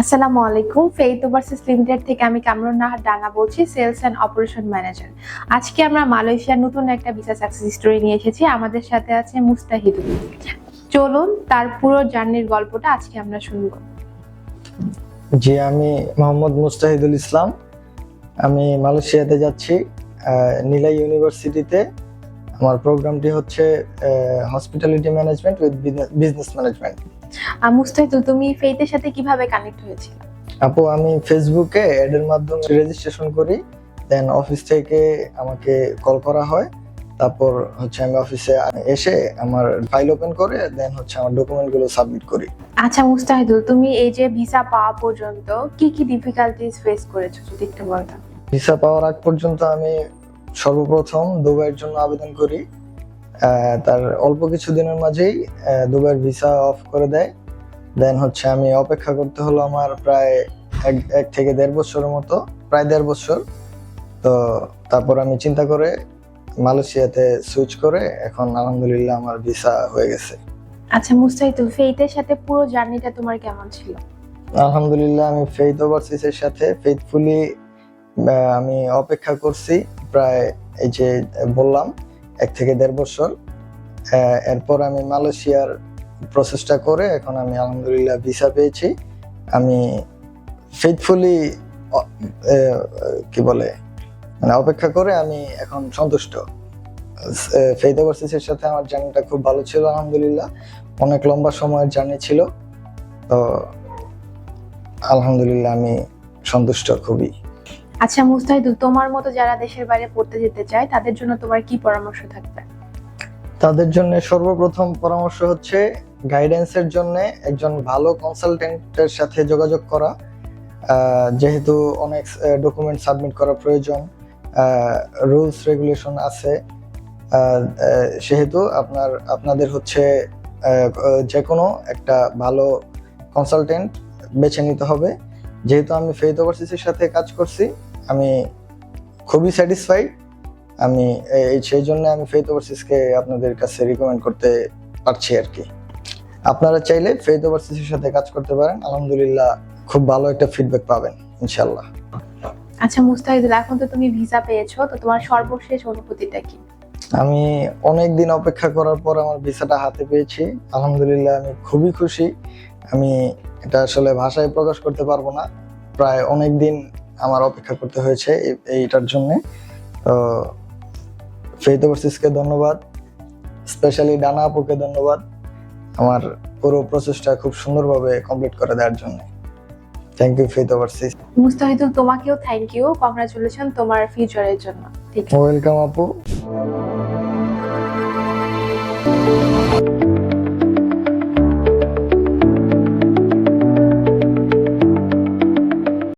আসসালামু আলাইকুম। Faith Overseas limited থেকে আমি কামরুন নাহার ডাঙ্গা বলছি, সেলস অ্যান্ড অপারেশন ম্যানেজার। আজকে আমরা মালয়েশিয়ার নতুন একটা ভিসা সাকসেস স্টোরি নিয়ে এসেছি। আমাদের সাথে আছে মুস্তাহিদুল চলুন, তার পুরো জার্নির গল্পটা আজকে আমরা শুনব জি, আমি মোহাম্মদ মুস্তাহিদুল ইসলাম। আমি মালয়েশিয়াতে যাচ্ছি নীলা ইউনিভার্সিটিতে। আমার প্রোগ্রামটি হচ্ছে hospitality management with business management আর মুস্তাহিদুল তুমি ফেইথের সাথে কীভাবে কানেক্ট হয়েছিল? আপু আমি ফেসবুকে অ্যাডের মাধ্যমে রেজিস্ট্রেশন করি দেন অফিস থেকে আমাকে কল করা হয়। তারপর হচ্ছে আমি অফিসে এসে আমার ফাইল ওপেন করে দেন হচ্ছে আমার ডকুমেন্টগুলো সাবমিট করি। আচ্ছা মুস্তাহিদুল তুমি এই যে ভিসা পাওয়া পর্যন্ত কি কি ডিফিকাল্টিস ফেস করেছ যদি একটু বলতাম? ভিসা পাওয়ার আগ পর্যন্ত আমি সর্বপ্রথম দুবাইয়ের জন্য আবেদন করি। তার অল্প কিছু দিনের মাঝেই দুবাইয়ের ভিসা অফ করে দেয়। দেন হচ্ছে আমি অপেক্ষা করতে হলো আমার প্রায় এক এক থেকে দেড় বছরের মতো প্রায় দেড় বছর। তো তারপর আমি চিন্তা করে মালয়েশিয়াতে সুইচ করে এখন আলহামদুলিল্লাহ আমার ভিসা হয়ে গেছে। আচ্ছা মুস্তাহিদুল ফেইথের সাথে পুরো জার্নিটা তোমার কেমন ছিল? আলহামদুলিল্লাহ আমি ফেইথ ওভারসিসের সাথে ফেইথফুলি আমি অপেক্ষা করছি। প্রায় এই যে বললাম, এক থেকে দেড় বছর। এরপর আমি মালয়েশিয়ার প্রসেসটা করে এখন আমি আলহামদুলিল্লাহ ভিসা পেয়েছি। আমি ফেইথফুলি কি বলে মানে অপেক্ষা করে আমি এখন সন্তুষ্ট। ফেইথ ওভারসিসের সাথে আমার জার্নিটা খুব ভালো ছিল আলহামদুলিল্লাহ। অনেক লম্বা সময়ের জার্নি ছিল। তো আলহামদুলিল্লাহ আমি সন্তুষ্ট খুবই। আচ্ছা মুস্তাহিদুল তোমার মতো যারা দেশের বাইরে পড়তে যেতে চায়, তাদের জন্য তোমার কি পরামর্শ থাকবে? তাদের জন্য সর্বপ্রথম পরামর্শ হচ্ছে গাইডেন্সের জন্য একজন ভালো কনসালটেন্টের সাথে যোগাযোগ করা। যেহেতু অনেক ডকুমেন্ট সাবমিট করা প্রয়োজন রুলস রেগুলেশন আছে। সেহেতু আপনার, আপনাদের হচ্ছে যে কোনো একটা ভালো কনসালটেন্ট বেছে নিতে হবে। যেহেতু আমি ফেইথ ওভারসিসের সাথে কাজ করছি আমি খুবই স্যাটিসফাইড আমি এই সেই জন্য আমি ফেইথ ওভারসিসকে আপনাদের কাছে রিকমেন্ড করতে পারছি আর কি। আপনারা চাইলে ফেইথ ওভারসিসের সাথে কাজ করতে পারেন। আলহামদুলিল্লাহ খুব ভালো একটা ফিডব্যাক পাবেন ইনশাল্লাহ আচ্ছা মুস্তাহিদুল এখন তো তুমি ভিসা পেয়েছ তো তোমার সর্বশেষ অনুভূতিটা কি? আমি অনেক দিন অপেক্ষা করার পর আমার ভিসাটা হাতে পেয়েছি। আলহামদুলিল্লাহ আমি খুবই খুশি। আমি এটা আসলে ভাষায় প্রকাশ করতে পারব না। প্রায় অনেক দিন আমার অপেক্ষা করতে হয়েছে এই- এইটার জন্যে। তো ফেইথ ওভারসিসকে ধন্যবাদ। স্পেশালি ডানা আপুকে ধন্যবাদ আমার পুরো প্রসেসটা খুব সুন্দরভাবে কমপ্লিট করে দেওয়ার জন্য। Thank you Faith Overseas Mustahidul তোমাকেও থ্যাংক ইউ কংগ্রাচুলেশন তোমার ফিউচারের জন্য। ঠিক আছে ওয়েলকাম আপু।